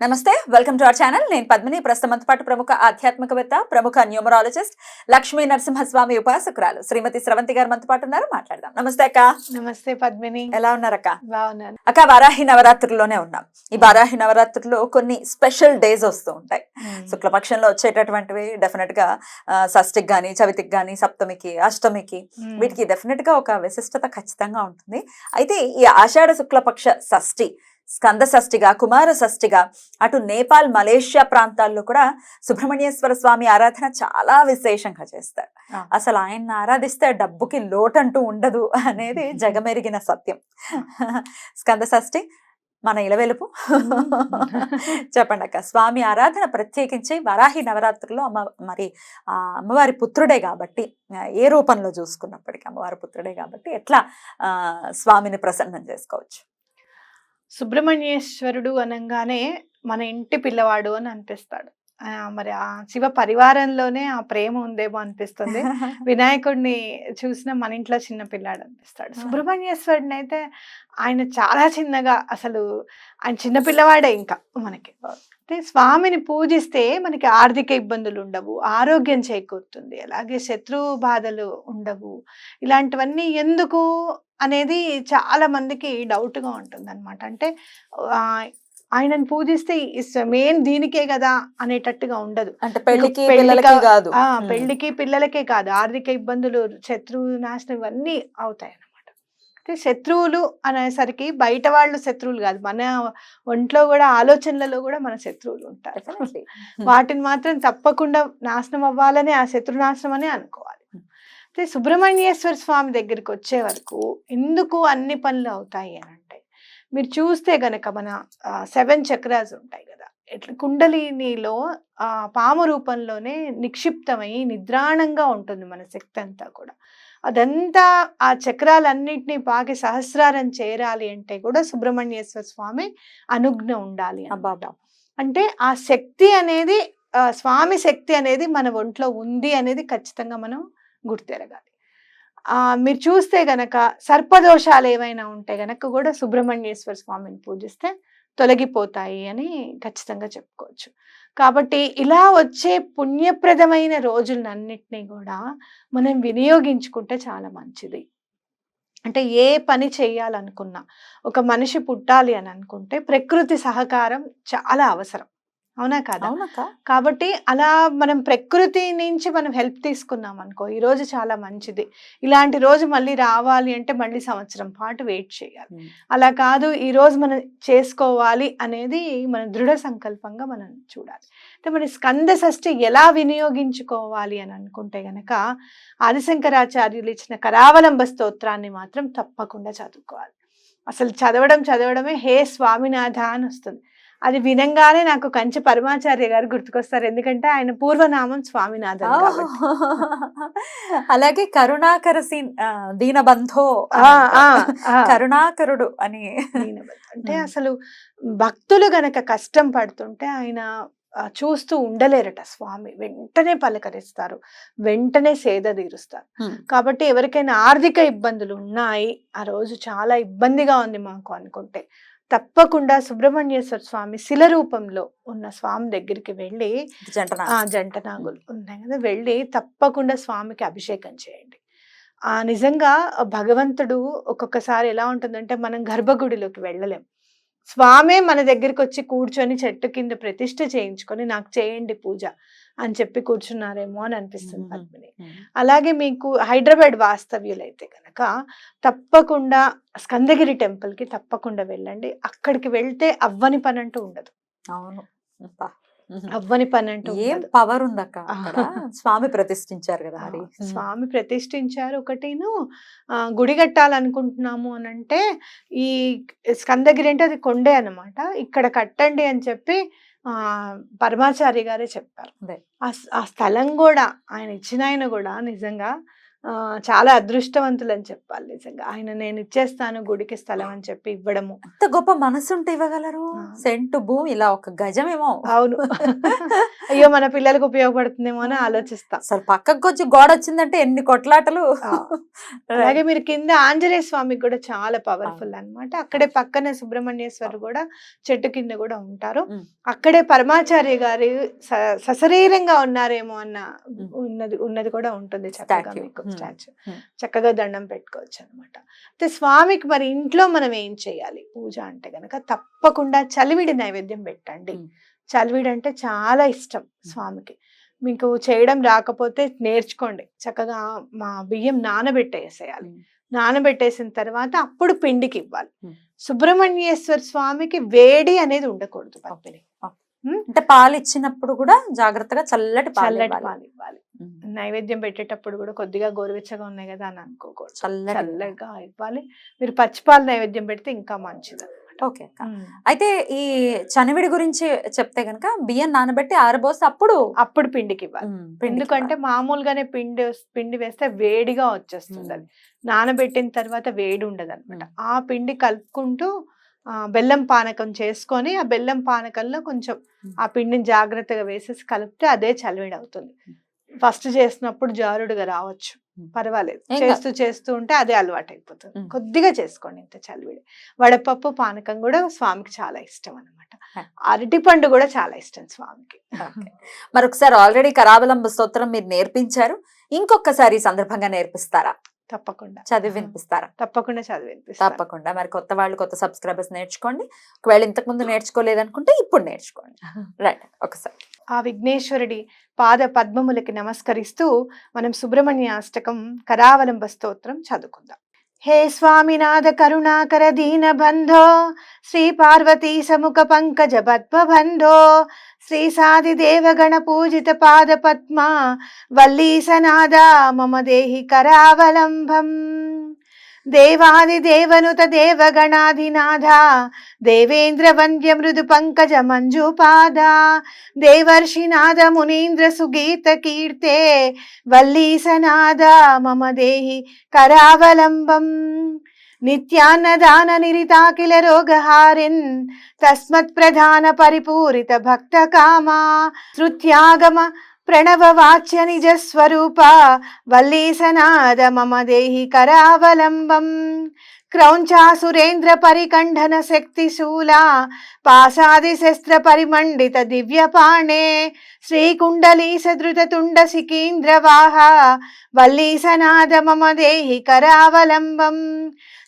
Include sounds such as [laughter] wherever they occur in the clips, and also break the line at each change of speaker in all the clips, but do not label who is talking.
నమస్తే welcome to our channel. నేను పద్మిని ప్రస్తుతం పాటు ప్రముఖ ఆధ్యాత్మికవేత్త ప్రముఖ న్యూమరాలజిస్ట్ లక్ష్మీ నరసింహస్వామి ఉపాసకురాలు శ్రీమతి స్రవంతి గారు మనతో పాటు ఉన్నారు. మాట్లాడదాం. నమస్తే అక్క.
నమస్తే పద్మిని.
ఎలా ఉన్నారక్క
బాగున్నాను.
అక్క వారాహి నవరాత్రుల్లోనే ఉన్నాం. ఈ వారాహి నవరాత్రుల్లో కొన్ని స్పెషల్ డేస్ వస్తూ ఉంటాయి. శుక్లపక్షంలో వచ్చేటటువంటివి డెఫినెట్గా ఆ, షష్ఠికి గాని చవితికి గాని సప్తమికి అష్టమికి. వీటికి డెఫినెట్గా ఒక విశిష్టత ఖచ్చితంగా ఉంటుంది. అయితే ఈ ఆషాఢ శుక్లపక్ష షష్ఠి స్కంద షష్ఠిగా కుమార షష్ఠిగా అటు నేపాల్ మలేషియా ప్రాంతాల్లో కూడా సుబ్రహ్మణ్యేశ్వర స్వామి ఆరాధన చాలా విశేషంగా చేస్తారు. అసలు ఆయన్ని ఆరాధిస్తే డబ్బుకి లోటంటూ ఉండదు అనేది [laughs] జగమెరిగిన సత్యం. స్కంద షష్ఠి మన ఇలవెలుపు. [laughs] చెప్పండి అక్క. స్వామి ఆరాధన ప్రత్యేకించి వరాహి నవరాత్రుల్లో అమ్మ మరి ఆ అమ్మవారి పుత్రుడే కాబట్టి ఏ రూపంలో చూసుకున్నప్పటికీ అమ్మవారి పుత్రుడే కాబట్టి ఎట్లా ఆ, స్వామిని ప్రసన్నం చేసుకోవచ్చు?
సుబ్రహ్మణ్యేశ్వరుడు అనగానే మన ఇంటి పిల్లవాడు అని అనిపిస్తాడు. మరి ఆ శివ పరివారంలోనే ఆ ప్రేమ ఉందేమో అనిపిస్తుంది. [laughs] వినాయకుడిని చూసిన మన ఇంట్లో చిన్న పిల్లాడు అనిపిస్తాడు. సుబ్రహ్మణ్యేశ్వరుడిని అయితే ఆయన చాలా చిన్నగా అసలు ఆయన చిన్న పిల్లవాడే ఇంకా మనకి. అయితే స్వామిని పూజిస్తే మనకి ఆర్థిక ఇబ్బందులు ఉండవు ఆరోగ్యం చేకూరుతుంది. అలాగే శత్రు బాధలు ఉండవు. ఇలాంటివన్నీ ఎందుకు అనేది చాలా మందికి డౌట్గా ఉంటుంది అనమాట అంటే ఆయనను పూజిస్తే మెయిన్ దీనికే కదా అనేటట్టుగా ఉండదు.
అంటే పెళ్ళికి కాదు.
పెళ్ళికి పిల్లలకే కాదు. ఆర్థిక ఇబ్బందులు శత్రువు నాశనం ఇవన్నీ అవుతాయి అన్నమాట అయితే శత్రువులు అనేసరికి బయట వాళ్ళు శత్రువులు కాదు. మన ఒంట్లో కూడా ఆలోచనలలో కూడా మన శత్రువులు ఉంటారు. వాటిని మాత్రం తప్పకుండా నాశనం అవ్వాలని ఆ శత్రు నాశనం అని అనుకోవాలి. అయితే సుబ్రహ్మణ్యేశ్వర స్వామి దగ్గరికి వచ్చే వరకు ఎందుకు అన్ని పనులు అవుతాయి అని అంటే మీరు చూస్తే గనక మన సెవెన్ చక్రాస్ ఉంటాయి కదా ఎట్లా కుండలినిలో ఆ పాము రూపంలోనే నిక్షిప్తమై నిద్రాణంగా ఉంటుంది మన శక్తి అంతా కూడా అదంతా ఆ చక్రాలన్నింటినీ పాకి సహస్రారం చేరాలి అంటే కూడా సుబ్రహ్మణ్యేశ్వర స్వామి అనుజ్ఞ ఉండాలి.
అబ్బా
అంటే ఆ శక్తి అనేది స్వామి శక్తి అనేది మన ఒంట్లో ఉంది అనేది ఖచ్చితంగా మనం గుర్తెరగాలి. మీరు చూస్తే గనక సర్పదోషాలు ఏవైనా ఉంటే గనక కూడా సుబ్రహ్మణ్యేశ్వర స్వామిని పూజిస్తే తొలగిపోతాయి అని ఖచ్చితంగా చెప్పుకోవచ్చు. కాబట్టి ఇలా వచ్చే పుణ్యప్రదమైన రోజులన్నింటినీ కూడా మనం వినియోగించుకుంటే చాలా మంచిది. అంటే ఏ పని చేయాలనుకున్నా ఒక మనిషి పుట్టాలి అని అనుకుంటే ప్రకృతి సహకారం చాలా అవసరం. అవునా కాదా? కాబట్టి అలా మనం ప్రకృతి నుంచి మనం హెల్ప్ తీసుకున్నాం అనుకో ఈ రోజు చాలా మంచిది. ఇలాంటి రోజు మళ్ళీ రావాలి అంటే మళ్ళీ సంవత్సరం పాటు వెయిట్ చేయాలి. అలా కాదు ఈ రోజు మనం చేసుకోవాలి అనేది మన దృఢ సంకల్పంగా మనం చూడాలి. అంటే మన స్కంద షష్ఠి ఎలా వినియోగించుకోవాలి అని అనుకుంటే గనక ఆదిశంకరాచార్యులు ఇచ్చిన కరావలంబ స్తోత్రాన్ని మాత్రం తప్పకుండా చదువుకోవాలి. అసలు చదవడం చదవడమే హే స్వామినాథ అని వస్తుంది. అది వినంగానే నాకు కంచి పరమాచార్య గారు గుర్తుకొస్తారు ఎందుకంటే ఆయన పూర్వనామం స్వామినాథన్ కాబట్టి
అలాగే కరుణాకర సీన్ దీనబంధో. కరుణాకరుడు అని.
అంటే. అసలు భక్తులు గనక కష్టం పడుతుంటే ఆయన చూస్తూ ఉండలేరట స్వామి వెంటనే పలకరిస్తారు వెంటనే సేద తీరుస్తారు. కాబట్టి ఎవరికైనా ఆర్థిక ఇబ్బందులు ఉన్నాయి ఆ రోజు చాలా ఇబ్బందిగా ఉంది మాకు అనుకుంటే తప్పకుండా సుబ్రహ్మణ్యేశ్వర స్వామి శిల రూపంలో ఉన్న స్వామి దగ్గరికి వెళ్ళి జంట నాగులు ఉన్నాయి కదా వెళ్ళి తప్పకుండా స్వామికి అభిషేకం చేయండి. ఆ నిజంగా భగవంతుడు ఒక్కొక్కసారి ఎలా ఉంటుందంటే మనం గర్భగుడిలోకి వెళ్ళలేం. స్వామే మన దగ్గరికి వచ్చి కూర్చొని చెట్టు కింద ప్రతిష్ఠ చేయించుకొని నాకు చేయండి పూజ అని చెప్పి కూర్చున్నారేమో అని అనిపిస్తుంది. పద్మిని. అలాగే మీకు హైదరాబాద్ వాస్తవ్యులైతే కనుక తప్పకుండా స్కందగిరి టెంపుల్కి తప్పకుండా వెళ్ళండి. అక్కడికి వెళ్తే అవ్వని పని అంటూ ఉండదు.
అవును.
అవ్వని పని అంటూ
ఏం పవర్ ఉందక్క స్వామి ప్రతిష్ఠించారు కదా మరి
స్వామి ప్రతిష్ఠించారు. ఒకటిను గుడి కట్టాలనుకుంటున్నాము అని అంటే ఈ స్కందగిరి అంటే అది కొండే అన్నమాట. ఇక్కడ కట్టండి అని చెప్పి పరమాచారి గారే చెప్పారు. ఆ స్థలం కూడా ఆయన ఇచ్చిన ఆయన కూడా నిజంగా చాలా అదృష్టవంతులు అని చెప్పాలి నిజంగా ఆయన నేను ఇచ్చేస్తాను గుడికి స్థలం అని చెప్పి ఇవ్వడము
అంత గొప్ప మనసు ఉంటే ఇవ్వగలరు. సెంటు భూమి ఇలా ఒక గజమేమో
అవును [laughs] అయ్యో మన పిల్లలకు ఉపయోగపడుతుందేమో అని ఆలోచిస్తాం
అసలు పక్కకు వచ్చి గోడ వచ్చిందంటే ఎన్ని కొట్లాటలు.
అలాగే మీరు కింద ఆంజనేయ స్వామికి కూడా చాలా పవర్ఫుల్ అన్నమాట అక్కడే పక్కనే సుబ్రహ్మణ్యేశ్వరు కూడా చెట్టు కింద కూడా ఉంటారు. అక్కడే పరమాచార్య గారి స- సశరీరంగా ఉన్నారేమో అన్న. ఉన్నది ఉన్నది కూడా ఉంటుంది చక్కగా. మీకు. స్టాచ్యూ
ఉమ్.
చక్కగా దండం పెట్టుకోవచ్చు అనమాట అయితే స్వామికి మరి ఇంట్లో మనం ఏం చేయాలి? పూజ అంటే గనక తప్పకుండా చలివిడి నైవేద్యం పెట్టండి.
ఉమ్.
చలివిడి అంటే చాలా ఇష్టం స్వామికి. మీకు చేయడం రాకపోతే నేర్చుకోండి. చక్కగా మా బియ్యం నానబెట్టేసేయాలి. నానబెట్టేసిన తర్వాత అప్పుడు పిండికి ఇవ్వాలి. సుబ్రహ్మణ్యేశ్వర స్వామికి వేడి అనేది ఉండకూడదు పత్తిని.
అంటే పాలు ఇచ్చినప్పుడు కూడా జాగ్రత్తగా చల్లటి పాలు
చల్లటి
ఇవ్వాలి.
పాలు ఇవ్వాలి. నైవేద్యం పెట్టేటప్పుడు కూడా కొద్దిగా గోరువెచ్చగా ఉన్నాయి కదా అని అనుకోకూడదు. చల్లగా ఇవ్వాలి. మీరు పచ్చిపాలు నైవేద్యం పెడితే ఇంకా మంచిది
ఓకే. అయితే ఈ చనివిడి గురించి చెప్తే గనక బియ్యం నానబెట్టి ఆరబోసి అప్పుడు
అప్పుడు పిండికి ఇవ్వాలి. ఎందుకంటే మామూలుగానే పిండి పిండి వేస్తే వేడిగా వచ్చేస్తుంది అది. నానబెట్టిన తర్వాత వేడి ఉండదు అనమాట. ఆ పిండి కలుపుకుంటూ ఆ, బెల్లం పానకం చేసుకొని ఆ బెల్లం పానకంలో కొంచెం. ఆ పిండిని జాగ్రత్తగా వేసేసి కలిపితే అదే చలివిడి అవుతుంది. ఫస్ట్ చేసినప్పుడు జారుడుగా రావచ్చు. పర్వాలేదు. చేస్తూ చేస్తూ ఉంటే అదే అలవాటు అయిపోతుంది. కొద్దిగా చేసుకోండి ఇంత చలివిడి. వడపప్పు పానకం కూడా స్వామికి చాలా ఇష్టం అనమాట. అరటిపండు కూడా చాలా ఇష్టం స్వామికి.
మరొకసారి ఆల్రెడీ కరావలంబ స్తోత్రం మీరు నేర్పించారు. ఇంకొకసారి ఈ సందర్భంగా నేర్పిస్తారా?
తప్పకుండా.
చదివి వినిపిస్తారా?
తప్పకుండా చదివి
తప్పకుండా. మరి కొత్త వాళ్ళు కొత్త సబ్స్క్రైబర్స్ నేర్చుకోండి. ఒకవేళ ఇంతకు ముందు నేర్చుకోలేదనుకుంటే ఇప్పుడు నేర్చుకోండి. రైట్. ఒకసారి.
ఆ విఘ్నేశ్వరుడి పాద పద్మములకి నమస్కరిస్తూ మనం సుబ్రహ్మణ్య అష్టకం కరావలంబ స్తోత్రం చదువుకుందాం. హే స్వామినాథ కరుణాకర దీన బంధో శ్రీ పార్వతీ సముఖ పంకజ పద్మబంధో శ్రీ సాది దేవగణ పూజిత పాద పద్మ వల్లీ సనాద మమ దేహి కరావలంబం. దేవాది దేవనుత దేవగణాధినాథ దేవేంద్ర వంద్య మృదు పంకజ మంజుపాద దేవర్షినాద మునీంద్ర సుగీత కీర్తే వల్లీసనాద మమ దేహి కరావలంబం. నిత్యాన్నదాన నిరితాకిల రోగహారిన్ తస్మత్ ప్రధాన పరిపూరిత భక్త కామా శృత్యాగమ ప్రణవవాచ్య నిజ స్వరూప వల్లీసనాద మమ దేహి కరావలంబం. క్రౌంచాసురేంద్ర పరికంఠన శక్తి శూలా పాసాది శస్త్ర పరిమండిత దివ్య పాణే. శ్రీకుండలీ సదృత తుండ సికీంద్రవాహ వల్లీసనాద మమ దేహి కరావలంబం.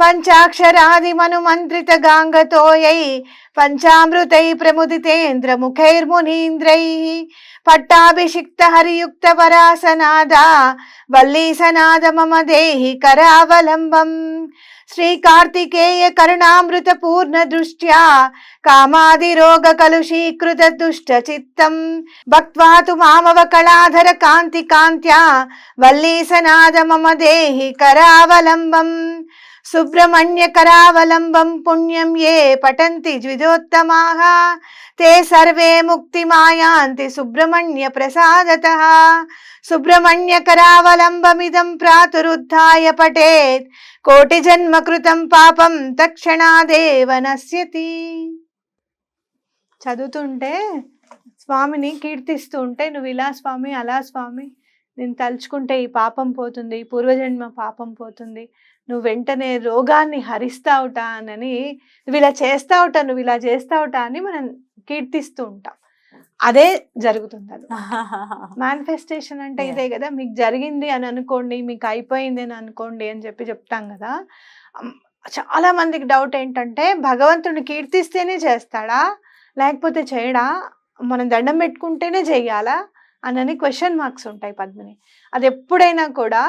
రత్నమణియుక్త పంచాక్షరాది మనుమంత్రిత గాంగతోయై పంచామృతై ప్రముదితేంద్ర ముఖైర్మునీంద్రై పట్టాభిషిక్త హరియుక్త వరాసనాద వల్లీసనాద మమ దేహి కరావలంబం. శ్రీ కార్తికేయ కరుణామృత పూర్ణ దృష్ట్యా కామాది రోగ కలుషీకృత దుష్ట చిత్తం భక్త్వా తు మామవ కళాధర కాంతి కాంత్యా వల్లీసనాద మమ దేహి కరావలంబం. సుబ్రహ్మణ్య కరావలంబం పుణ్యం ఏ పఠంతి ద్విజోత్తమాః ते सर्वे मुक्तिमायान्ति सुब्रह्मण्य प्रसादतः सुब्रह्मण्य करावलम्बमिदं प्रातरुद्धाय पठेत् कोटिजन्म कृतं పాపం తక్షణాదేవ నశ్యతి చదువుతుంటే స్వామిని కీర్తిస్తూ ఉంటే నువ్వు ఇలా స్వామి అలా స్వామి నేను తలుచుకుంటే ఈ పాపం పోతుంది ఈ పూర్వజన్మ పాపం పోతుంది నువ్వు వెంటనే రోగాన్ని హరిస్తావుట అని నువ్వు ఇలా చేస్తావుట నువ్వు ఇలా చేస్తావుట అని మనం కీర్తిస్తూ ఉంటాం. అదే జరుగుతుంది అది. [laughs] మేనిఫెస్టేషన్ అంటే. ఇదే కదా మీకు జరిగింది అని అనుకోండి మీకు అయిపోయింది అని అనుకోండి అని చెప్పి చెప్తాం కదా. చాలా మందికి డౌట్ ఏంటంటే భగవంతుని కీర్తిస్తేనే చేస్తాడా? లేకపోతే చేయడా? మనం దండం పెట్టుకుంటేనే చెయ్యాలా అనని క్వశ్చన్ మార్క్స్ ఉంటాయి పద్మిని. అది ఎప్పుడైనా కూడా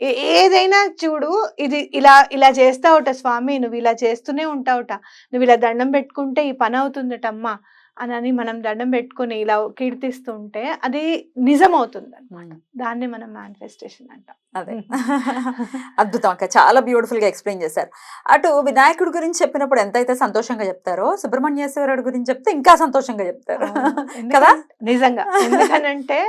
ఏదైనా చూడు ఇది ఇలా ఇలా చేస్తావుట స్వామి నువ్వు ఇలా చేస్తూనే ఉంటావుట నువ్వు ఇలా దండం పెట్టుకుంటే ఈ పని అవుతుందట అమ్మా అని మనం దండం పెట్టుకుని ఇలా కీర్తిస్తుంటే అది నిజం అవుతుంది అనమాట దాన్ని మనం మేనిఫెస్టేషన్ అంటాం.
అదే. [laughs] అద్భుతం అక్క. చాలా బ్యూటిఫుల్గా ఎక్స్ప్లెయిన్ చేశారు. అటు వినాయకుడి గురించి చెప్పినప్పుడు ఎంతైతే సంతోషంగా చెప్తారో సుబ్రహ్మణ్యేశ్వరుడు గురించి చెప్తే ఇంకా సంతోషంగా చెప్తారు. కదా?
నిజంగా. ఎందుకనంటే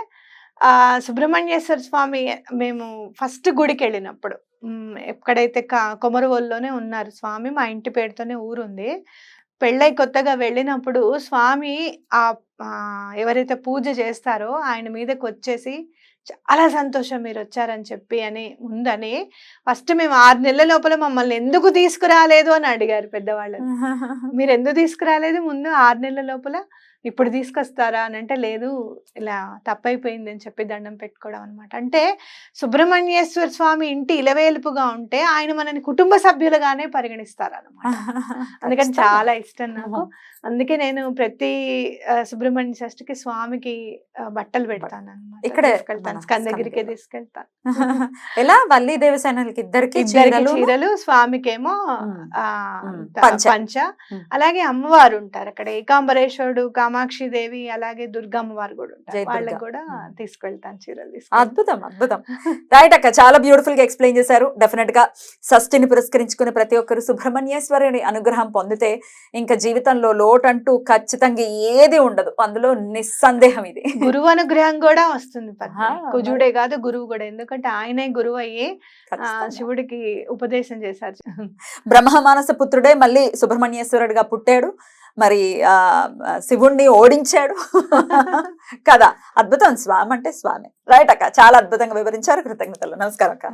సుబ్రహ్మణ్యేశ్వర స్వామి మేము ఫస్ట్ గుడికి వెళ్ళినప్పుడు ఎక్కడైతే క- కొమరవోలులోనే ఉన్నారు స్వామి మా ఇంటి పేరుతోనే ఊరుంది. పెళ్ళై కొత్తగా వెళ్ళినప్పుడు స్వామి ఆ ఆ, ఎవరైతే పూజ చేస్తారో ఆయన మీదకి వచ్చేసి చాలా సంతోషం మీరు వచ్చారని చెప్పి అని ఉందని ఫస్ట్ మేము ఆరు నెలల లోపల మమ్మల్ని ఎందుకు తీసుకురాలేదు అని అడిగారు పెద్దవాళ్ళు. మీరు ఎందుకు తీసుకురాలేదు? ముందు ఆరు నెలల లోపల ఇప్పుడు తీసుకొస్తారా అని అంటే లేదు ఇలా తప్పైపోయింది అని చెప్పి దండం పెట్టుకోవడం అనమాట అంటే సుబ్రహ్మణ్యేశ్వర స్వామి ఇంటి ఇలవేలుపుగా ఉంటే ఆయన మనని కుటుంబ సభ్యులుగానే పరిగణిస్తారు అనమాట [laughs] అందుకని చాలా ఇష్టం నాకు. అందుకే నేను ప్రతి సుబ్రహ్మణ్య షష్ఠికి స్వామికి బట్టలు పెడతాను
ఇక్కడే
తీసుకెళ్తాను. స్కందగిరికి
స్కందగిరి.
తీసుకెళ్తాను. [laughs]
ఎలా? వల్లి దేవసేనలకి ఇద్దరికి చీరలు?
స్వామికేమో
పంచ.
అలాగే అమ్మవారు ఉంటారు అక్కడ. ఏకాంబరేశ్వరుడు కామాక్షి దేవి అలాగే దుర్గా అమ్మవారు కూడా ఉంటారు. వాళ్ళకి కూడా. తీసుకెళ్తాను చీరలు
అద్భుతం అద్భుతం. రైట్ అక్క చాలా బ్యూటిఫుల్గా ఎక్స్ప్లెయిన్ చేశారు. డెఫినెట్గా షష్ఠిని పురస్కరించుకునే ప్రతి ఒక్కరు సుబ్రహ్మణ్యేశ్వరుని అనుగ్రహం పొందితే ఇంకా జీవితంలో లోటంటూ ఖచ్చితంగా ఏది ఉండదు. అందులో నిస్సందేహం ఇది.
గురువు అనుగ్రహం కూడా వస్తుంది కుజుడే కాదు గురువు కూడా. ఎందుకంటే ఆయనే గురువు అయ్యి. శివుడికి ఉపదేశం చేశారు.
బ్రహ్మ మానస పుత్రుడే మళ్ళీ సుబ్రహ్మణ్యేశ్వరుడిగా పుట్టాడు. మరి ఆ శివుణ్ణి ఓడించాడు. [laughs] కదా. అద్భుతం. స్వామి అంటే స్వామి. రైట్ అక్క? చాలా అద్భుతంగా వివరించారు. కృతజ్ఞతలు. నమస్కారం అక్క.